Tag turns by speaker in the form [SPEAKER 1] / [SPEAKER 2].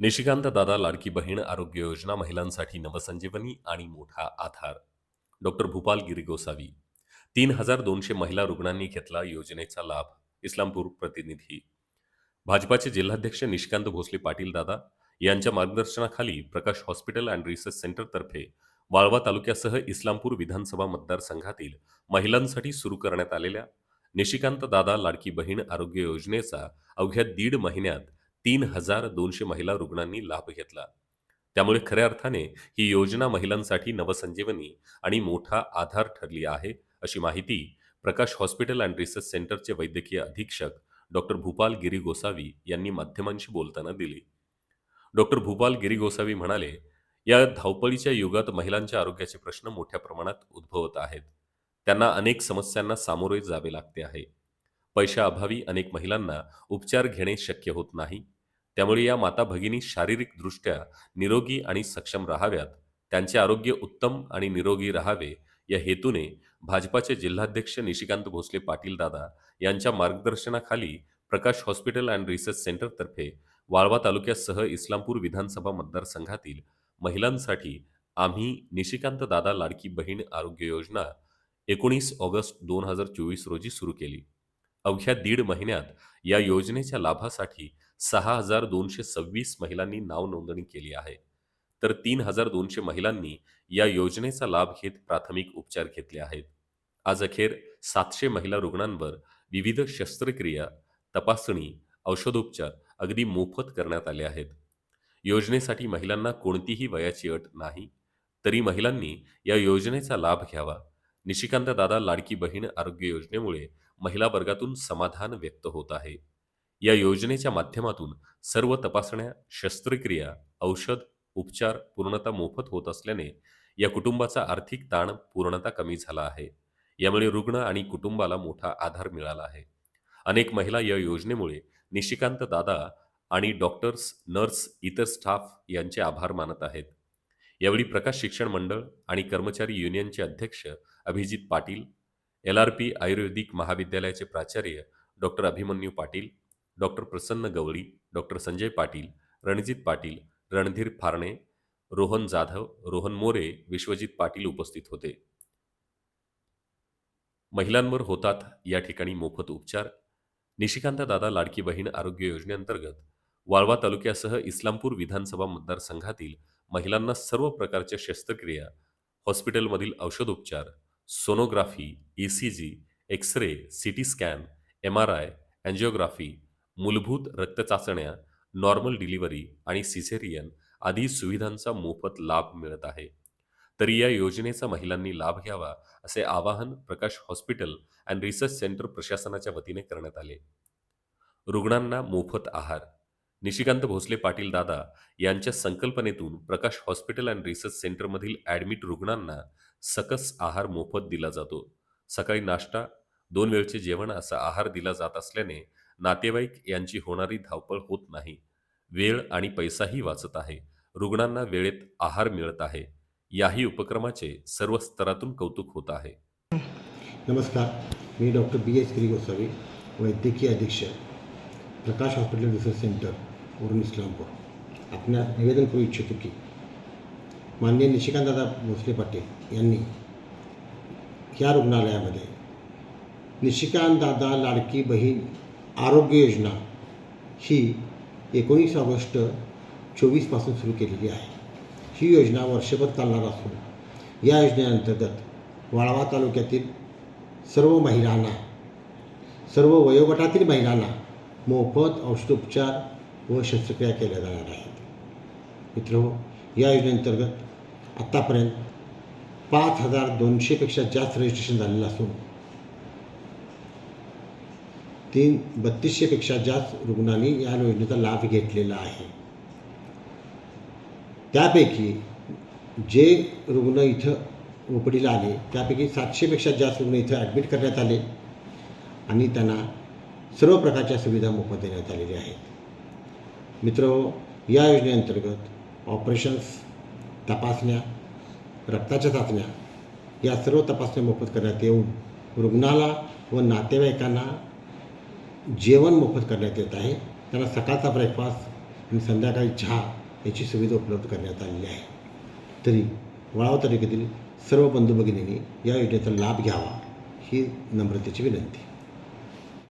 [SPEAKER 1] निशिकांत दादा लाडकी बहीण आरोग्य योजना महिलांसाठी नवसंजीवनी आणि मोठा आधार. डॉक्टर भूपाल गिरी गोसावी तीन हजार दोनशे महिला रुग्णांनी घेतला योजनेचा लाभ इस्लामपूर प्रतिनिधी. भाजपाचे जिल्हाध्यक्ष निशिकांत भोसले पाटील दादा यांच्या मार्गदर्शनाखाली प्रकाश हॉस्पिटल अँड रिसर्च सेंटरतर्फे वाळवा तालुक्यासह इस्लामपूर विधानसभा मतदारसंघातील महिलांसाठी सुरू करण्यात आलेल्या निशिकांत दादा लाडकी बहीण आरोग्य योजनेचा अवघ्या दीड महिन्यात तीन हजार दोनशे महिला रुग्णांनी लाभ घेतला. त्यामुळे खऱ्या अर्थाने ही योजना महिलांसाठी नवसंजीवनी आणि मोठा आधार ठरली आहे अशी माहिती प्रकाश हॉस्पिटल अँड रिसर्च सेंटरचे वैद्यकीय अधीक्षक डॉक्टर भूपाल गिरी गोसावी यांनी माध्यमांशी बोलताना दिली. डॉक्टर भूपाल गिरी गोसावी म्हणाले या धावपळीच्या युगात महिलांच्या आरोग्याचे प्रश्न मोठ्या प्रमाणात उद्भवत आहेत. त्यांना अनेक समस्यांना सामोरे जावे लागते आहे. पैशाअभावी अनेक महिलांना उपचार घेणे शक्य होत नाही. त्यामुळे या माता भगिनी शारीरिकदृष्ट्या निरोगी आणि सक्षम राहाव्यात. त्यांचे आरोग्य उत्तम आणि निरोगी राहावे या हेतूने भाजपाचे जिल्हाध्यक्ष निशिकांत भोसले पाटील दादा यांच्या मार्गदर्शनाखाली प्रकाश हॉस्पिटल अँड रिसर्च सेंटरतर्फे वाळवा तालुक्यासह इस्लामपूर विधानसभा मतदारसंघातील महिलांसाठी आम्ही निशिकांत दादा लाडकी बहीण आरोग्य योजना एकोणीस ऑगस्ट दोन हजार चोवीस रोजी सुरू केली. अवघ्या दीड महिन्यात या योजनेच्या लाभासाठी सहा हजार दोनशे सव्वीस महिलांनी नाव नोंदणी केली आहे. तर तीन हजार दोनशे महिलांनी या योजनेचा लाभ घेत प्राथमिक उपचार घेतले आहेत. आज अखेर सातशे महिला रुग्णांवर विविध शस्त्रक्रिया तपासणी औषधोपचार अगदी मोफत करण्यात आले आहेत. योजनेसाठी महिलांना कोणतीही वयाची अट नाही. तरी महिलांनी या योजनेचा लाभ घ्यावा. निशिकांत दादा लाडकी बहीण आरोग्य योजनेमुळे महिला वर्गातून समाधान व्यक्त होत आहे. या योजनेच्या माध्यमातून सर्व तपासण्या शस्त्रक्रिया औषध उपचार पूर्णता मोफत होत असल्याने या कुटुंबाचा आर्थिक ताण पूर्णतः कमी झाला आहे. यामुळे रुग्ण आणि कुटुंबाला मोठा आधार मिळाला आहे. अनेक महिला या योजनेमुळे निशिकांत दादा आणि डॉक्टर्स नर्स इतर स्टाफ यांचे आभार मानत आहेत. यावेळी प्रकाश शिक्षण मंडळ आणि कर्मचारी युनियनचे अध्यक्ष Abhijit Patil L R P आयुर्वेदिक महाविद्यालयाचे प्राचार्य doctor Abhimanyu Patil doctor Prasanna Gawali doctor Sanjay Patil Ranjit Patil Randhir Pharne Rohan Jadhav Rohan More Vishwajit Patil उपस्थित होते. महिलांवर होतात या ठिकाणी मोफत उपचार. निशिकांत दादा लाडकी बहीण आरोग्य योजनेअंतर्गत वाळवा तालुक्यासह इस्लामपूर विधानसभा मतदारसंघातील महिलांना सर्व प्रकारच्या शस्त्रक्रिया हॉस्पिटलमधील औषधोपचार sonography E C G X ray C T scan M R I angiography मूलभूत रक्तचाचण्या नॉर्मल डिलिव्हरी आणि सिझेरियन आदी सुविधांचा मोफत लाभ मिळत आहे. तरी या योजनेचा महिलांनी लाभ घ्यावा असे आवाहन Prakash hospital and research centre प्रशासनाच्या वतीने करण्यात आले. रुग्णांना मोफत आहार निशिकांत भोसले पाटील दादा यांच्या संकल्पनेतून प्रकाश हॉस्पिटल अँड रिसर्च सेंटरमधील ॲडमिट रुग्णांना सकस आहार मोफत दिला जातो. सकाळी नाश्ता दोन वेळचे जेवण असा आहार दिला जात असल्याने नातेवाईक यांची होणारी धावपळ होत नाही. वेळ आणि पैसाही वाचत आहे. रुग्णांना वेळेत आहार मिळत आहे. याही उपक्रमाचे सर्व स्तरातून कौतुक होत आहे.
[SPEAKER 2] नमस्कार. मी doctor B S Giri Gosavi वैद्यकीय अधीक्षक. प्रकाश हॉस्पिटल रिसर्च सेंटर वरून इस्लामपूर. आपल्या निवेदन करू इच्छितो की माननीय निशिकांतदादा भोसले पाटील यांनी ह्या रुग्णालयामध्ये निशिकांतदादा लाडकी बहीण आरोग्य योजना ही एकोणीस ऑगस्ट चोवीसपासून सुरू केलेली आहे. ही योजना वर्षभर चालणार असून या योजनेअंतर्गत वाळवा तालुक्यातील सर्व महिलांना सर्व वयोगटातील महिलांना मोफत औषधोपचार व शस्त्रक्रिया केल्या जाणार आहेत. मित्र या योजनेअंतर्गत आत्तापर्यंत पाच हजार दोनशेपेक्षा जास्त रजिस्ट्रेशन झालेलं असून तीन बत्तीसशेपेक्षा जास्त रुग्णांनी या योजनेचा लाभ घेतलेला आहे. त्यापैकी जे रुग्ण इथं ओपडीला आले त्यापैकी सातशेपेक्षा जास्त रुग्ण इथं ॲडमिट करण्यात आले आणि त्यांना सर्व प्रकारच्या सुविधा मोफत देण्यात आलेल्या आहेत. मित्र या योजनेअंतर्गत ऑपरेशन्स तपासण्या रक्ताच्या चाचण्या या सर्व तपासण्या मोफत करण्यात येऊन रुग्णाला व नातेवाईकांना जेवण मोफत करण्यात येत आहे. त्यांना सकाळचा ब्रेकफास्ट आणि संध्याकाळी चहा याची सुविधा उपलब्ध करण्यात आलेली आहे. तरी वळाव तालुक्यातील सर्व बंधू भगिनींनी या योजनेचा लाभ घ्यावा ही नम्रतेची विनंती.